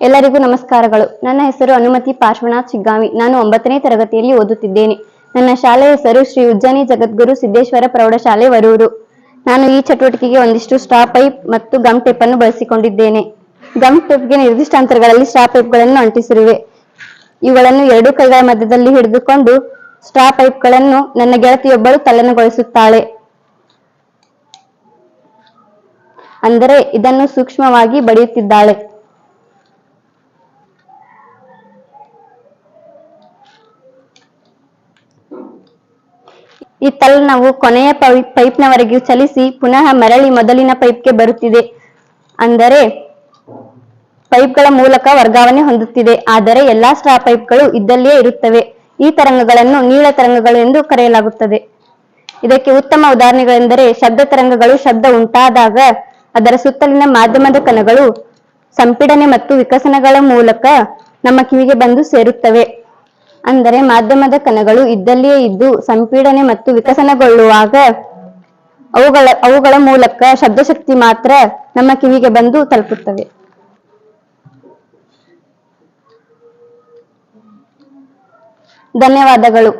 ಎಲ್ಲರಿಗೂ ನಮಸ್ಕಾರಗಳು. ನನ್ನ ಹೆಸರು ಅನುಮತಿ ಪಾರ್ಶ್ವನಾಥ್ ಶಿಗ್ಗಾಮಿ ನಾನು ಒಂಬತ್ತನೇ ತರಗತಿಯಲ್ಲಿ ಓದುತ್ತಿದ್ದೇನೆ. ನನ್ನ ಶಾಲೆಯ ಹೆಸರು ಶ್ರೀ ಉಜ್ಜನಿ ಜಗದ್ಗುರು ಸಿದ್ದೇಶ್ವರ ಪ್ರೌಢಶಾಲೆ ವರೂರು. ನಾನು ಈ ಚಟುವಟಿಕೆಗೆ ಒಂದಿಷ್ಟು ಸ್ಟಾ ಪೈಪ್ ಮತ್ತು ಗಮ್ ಟೇಪ್ ಅನ್ನು ಬಳಸಿಕೊಂಡಿದ್ದೇನೆ. ಗಮ್ ಟೇಪ್ಗೆ ನಿರ್ದಿಷ್ಟ ಅಂತರಗಳಲ್ಲಿ ಸ್ಟಾ ಪೈಪ್ಗಳನ್ನು ಅಂಟಿಸಿರುವೆ. ಇವುಗಳನ್ನು ಎರಡು ಕೈಗಳ ಮಧ್ಯದಲ್ಲಿ ಹಿಡಿದುಕೊಂಡು ಸ್ಟಾ ಪೈಪ್ಗಳನ್ನು ನನ್ನ ಗೆಳತಿಯೊಬ್ಬಳು ತಲ್ಲನಗೊಳಿಸುತ್ತಾಳೆ ಅಂದರೆ ಇದನ್ನು ಸೂಕ್ಷ್ಮವಾಗಿ ಬಡಿಯುತ್ತಿದ್ದಾಳೆ. ಈ ತಲ್ಲಣವು ಕೊನೆಯ ಪೈಪ್ ಪೈಪ್ನವರೆಗೆ ಚಲಿಸಿ ಪುನಃ ಮರಳಿ ಮೊದಲಿನ ಪೈಪ್ಗೆ ಬರುತ್ತಿದೆ. ಅಂದರೆ ಪೈಪ್ಗಳ ಮೂಲಕ ವರ್ಗಾವಣೆ ಹೊಂದುತ್ತಿದೆ. ಆದರೆ ಎಲ್ಲಾ ಸ್ಟ್ರಾ ಪೈಪ್ಗಳು ಇದ್ದಲ್ಲಿಯೇ ಇರುತ್ತವೆ. ಈ ತರಂಗಗಳನ್ನು ನೀಳ ತರಂಗಗಳು ಎಂದು ಕರೆಯಲಾಗುತ್ತದೆ. ಇದಕ್ಕೆ ಉತ್ತಮ ಉದಾಹರಣೆಗಳೆಂದರೆ ಶಬ್ದ ತರಂಗಗಳು ಶಬ್ದ ಉಂಟಾದಾಗ ಅದರ ಸುತ್ತಲಿನ ಮಾಧ್ಯಮದ ಕಣಗಳು ಸಂಪೀಡನೆ ಮತ್ತು ವಿಕಸನಗಳ ಮೂಲಕ ನಮ್ಮ ಕಿವಿಗೆ ಬಂದು ಸೇರುತ್ತವೆ. ಅಂದರೆ ಮಾಧ್ಯಮದ ಕಣಗಳು ಇದ್ದಲ್ಲಿಯೇ ಇದ್ದು ಸಂಪೀಡನೆ ಮತ್ತು ವಿಕಸನಗೊಳ್ಳುವಾಗ ಅವುಗಳ ಅವುಗಳ ಮೂಲಕ ಶಬ್ದಶಕ್ತಿ ಮಾತ್ರ ನಮ್ಮ ಕಿವಿಗೆ ಬಂದು ತಲುಪುತ್ತವೆ. ಧನ್ಯವಾದಗಳು.